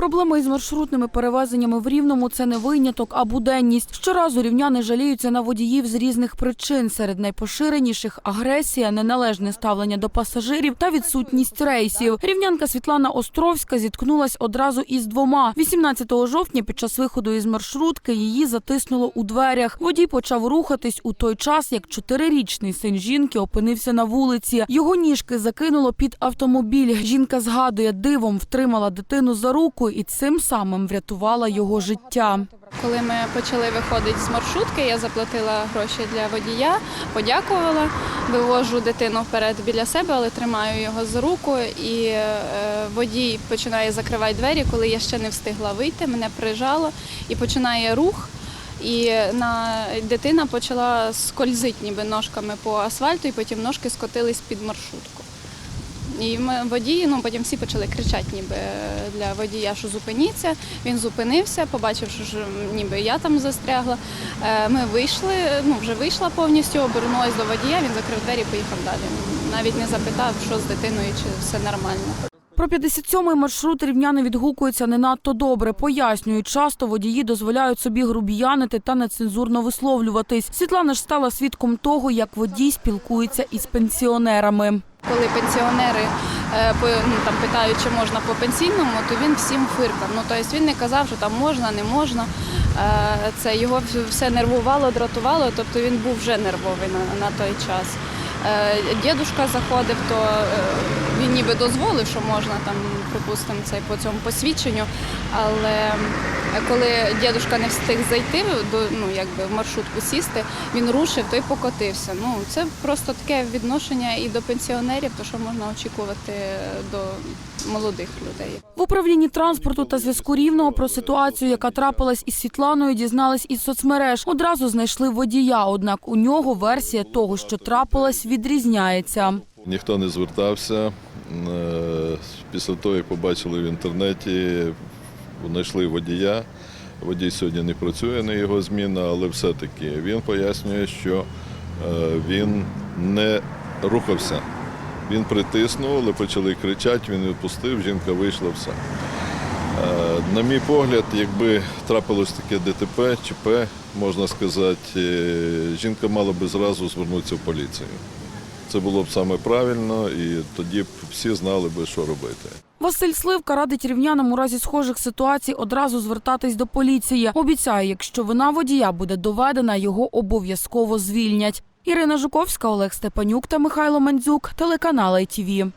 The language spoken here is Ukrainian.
Проблеми із маршрутними перевезеннями в Рівному це не виняток, а буденність. Щоразу рівняни жаліються на водіїв з різних причин. Серед найпоширеніших агресія, неналежне ставлення до пасажирів та відсутність рейсів. Рівнянка Світлана Островська зіткнулась одразу із двома. 18 жовтня під час виходу із маршрутки її затиснуло у дверях. Водій почав рухатись у той час, як чотирирічний син жінки опинився на вулиці. Його ніжки закинуло під автомобіль. Жінка згадує, дивом втримала дитину за руку і цим самим врятувала його життя. Коли ми почали виходити з маршрутки, я заплатила гроші для водія, подякувала, вивожу дитину вперед біля себе, але тримаю його за руку. І е, водій починає закривати двері, коли я ще не встигла вийти, мене прижало і починає рух. І на дитина почала скользити ніби ножками по асфальту, і потім ножки скотились під маршрутку. І ми водії, ну потім всі почали кричати, ніби для водія, що зупиніться. Він зупинився, побачив, що ніби я там застрягла. Е, Ми вийшли, ну вже вийшла повністю, обернулась до водія, він закрив двері, поїхав далі. Навіть не запитав, що з дитиною, чи все нормально. Про 57-й маршрут рівняни відгукуються не надто добре. Пояснюють, часто водії дозволяють собі грубіянити та нецензурно висловлюватись. Світлана ж стала свідком того, як водій спілкується із пенсіонерами. Коли пенсіонери е, ну, там питають, чи можна по пенсійному, то він всім фиркав. Ну тобто він не казав, що там можна, не можна. Е, Це його все нервувало, дратувало, тобто він був вже нервовий на, на той час. Е, Дідушка заходив, то е, він ніби дозволив, що можна там, припустимо, це по цьому посвідченню. Але коли дідушка не встиг зайти до ну якби в маршрутку сісти, він рушив, той покотився. Ну це просто таке відношення і до пенсіонерів, то що можна очікувати до молодих людей. В управлінні транспорту та зв'язку рівного про ситуацію, яка трапилась із Світланою, дізнались із соцмереж. Одразу знайшли водія. Однак у нього версія того, що трапилась, відрізняється. Ніхто не звертався. Е, Після того, як побачили в інтернеті, знайшли водія. Водій сьогодні не працює на його зміна, але все-таки він пояснює, що е, він не рухався. Він притиснув, але почали кричати, він відпустив, жінка вийшла, все. Е, На мій погляд, якби трапилось таке ДТП, ЧП, можна сказати, е, жінка мала би зразу звернутися в поліцію. Це було б саме правильно, і тоді б всі знали би, що робити. Василь Сливка радить рівнянам у разі схожих ситуацій одразу звертатись до поліції. Обіцяє, якщо вина водія буде доведена, його обов'язково звільнять. Ірина Жуковська, Олег Степанюк та Михайло Мандзюк, телеканал ITV.